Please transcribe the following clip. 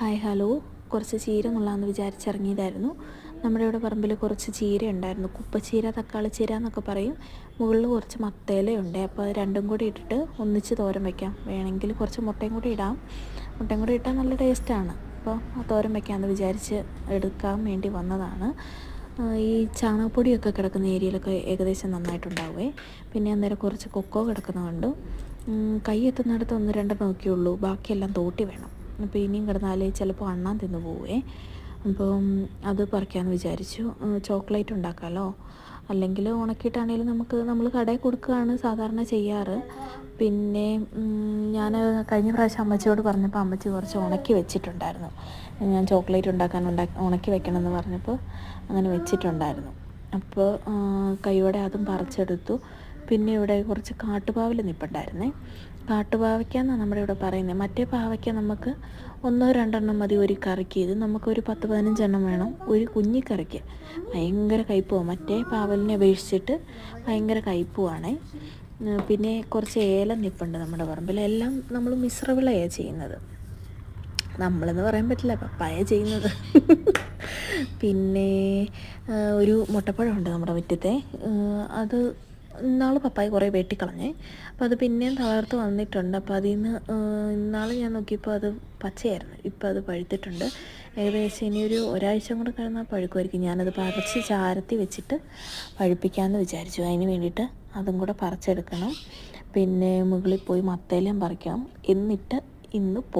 Hi hello. കുറച്ച് ചീര നുള്ളാമെന്ന് വിചാരിച്ചിറങ്ങിയതായിരുന്നു. നമ്മുടെ ഇവിടെ പറമ്പിൽ കുറച്ച് ചീര ഉണ്ടായിരുന്നു. കുപ്പച്ചീര തക്കാളി ചീര എന്നൊക്കെ പറയും. മുകളിൽ കുറച്ച് മത്തേലയുണ്ട് അപ്പോൾ അത് രണ്ടും കൂടി ഇട്ടിട്ട് ഒന്നിച്ച് തോരൻ വയ്ക്കാം വേണമെങ്കിൽ കുറച്ച് മുട്ടയും കൂടി ഇടാം. മുട്ടയും കൂടി ഇട്ടാൽ നല്ല ടേസ്റ്റാണ് അപ്പോൾ ആ തോരൻ വയ്ക്കാമെന്ന് വിചാരിച്ച് എടുക്കാൻ വേണ്ടി വന്നതാണ്. ഈ ചാണകപ്പൊടിയൊക്കെ കിടക്കുന്ന ഏരിയയിലൊക്കെ ഏകദേശം നന്നായിട്ടുണ്ടാവുമേ പിന്നെ അന്നേരം കുറച്ച് കൊക്കോ കിടക്കുന്നുണ്ട് ഉം, കൈ എത്തുന്നിടത്ത് ഒന്ന് രണ്ടെണ്ണം നോക്കിയുള്ളൂ. ബാക്കിയെല്ലാം തോട്ടി വേണം. അപ്പോൾ ഇനിയും കിടന്നാൽ ചിലപ്പോൾ അണ്ണാൻ തിന്നു പോവേ. അപ്പം അത് പറിക്കാമെന്ന് വിചാരിച്ചു. ചോക്ലേറ്റ് ഉണ്ടാക്കാമല്ലോ അല്ലെങ്കിൽ ഉണക്കിയിട്ടാണെങ്കിലും നമുക്ക് നമ്മൾ കടയിൽ കൊടുക്കുകയാണ് സാധാരണ ചെയ്യാറ്. പിന്നെ ഞാൻ കഴിഞ്ഞ പ്രാവശ്യം അമ്മച്ചിയോട് പറഞ്ഞപ്പോൾ അമ്മച്ചി കുറച്ച് ഉണക്കി വെച്ചിട്ടുണ്ടായിരുന്നു. ഞാൻ ചോക്ലേറ്റ് ഉണ്ടാക്കാൻ ഉണ്ടാക്കി ഉണക്കി വെക്കണമെന്ന് പറഞ്ഞപ്പോൾ അങ്ങനെ വെച്ചിട്ടുണ്ടായിരുന്നു. അപ്പോൾ കൈയോടെ അതും പറിച്ചെടുത്തു. പിന്നെ ഇവിടെ കുറച്ച് കാട്ടുപാവൽ നിൽപ്പുണ്ടായിരുന്നേ കാട്ടുപാവയ്ക്ക എന്നാണ് നമ്മുടെ ഇവിടെ പറയുന്നത് മറ്റേ പാവയ്ക്ക നമുക്ക് ഒന്നോ രണ്ടെണ്ണം മതി ഒരു കറിക്ക്. ഇത് നമുക്കൊരു പത്ത് പതിനഞ്ചെണ്ണം വേണം ഒരു കുഞ്ഞിക്കറിക്ക് ഭയങ്കര കയ്പുമാണ് മറ്റേ പാവലിനെ അപേക്ഷിച്ചിട്ട് ഭയങ്കര കയ്പുമാണേ ഉം, പിന്നെ കുറച്ച് ഏലം നിൽപ്പുണ്ട് നമ്മുടെ പറമ്പിൽ. എല്ലാം നമ്മൾ മിശ്രവിളയാണ് ചെയ്യുന്നത്. നമ്മളെന്ന് പറയാൻ പറ്റില്ല പപ്പായ ചെയ്യുന്നത്. പിന്നെ ഒരു മുട്ടപ്പഴമുണ്ട് നമ്മുടെ മുറ്റത്തെ. അത് ഇന്നാൾ പപ്പായി കുറേ വെട്ടിക്കളഞ്ഞേ. അപ്പോൾ അത് പിന്നെയും തളർത്ത് വന്നിട്ടുണ്ട്. അപ്പോൾ അതിൽ നിന്ന് ഇന്നാൾ ഞാൻ നോക്കിയപ്പോൾ അത് പച്ചയായിരുന്നു. ഇപ്പോൾ അത് പഴുത്തിട്ടുണ്ട്. ഏകദേശം ഇനിയൊരു ഒരു ഒരാഴ്ച കൂടെ കഴിഞ്ഞാൽ പഴുക്കുമായിരിക്കും. ഞാനത് പറിച്ച് ചാരത്തി വെച്ചിട്ട് പഴുപ്പിക്കാമെന്ന് വിചാരിച്ചു. അതിന് വേണ്ടിയിട്ട് അതും കൂടെ പറിച്ചെടുക്കണം. പിന്നെ മുകളിൽ പോയി മത്തേലും പറിക്കണം. എന്നിട്ട് ഇന്ന്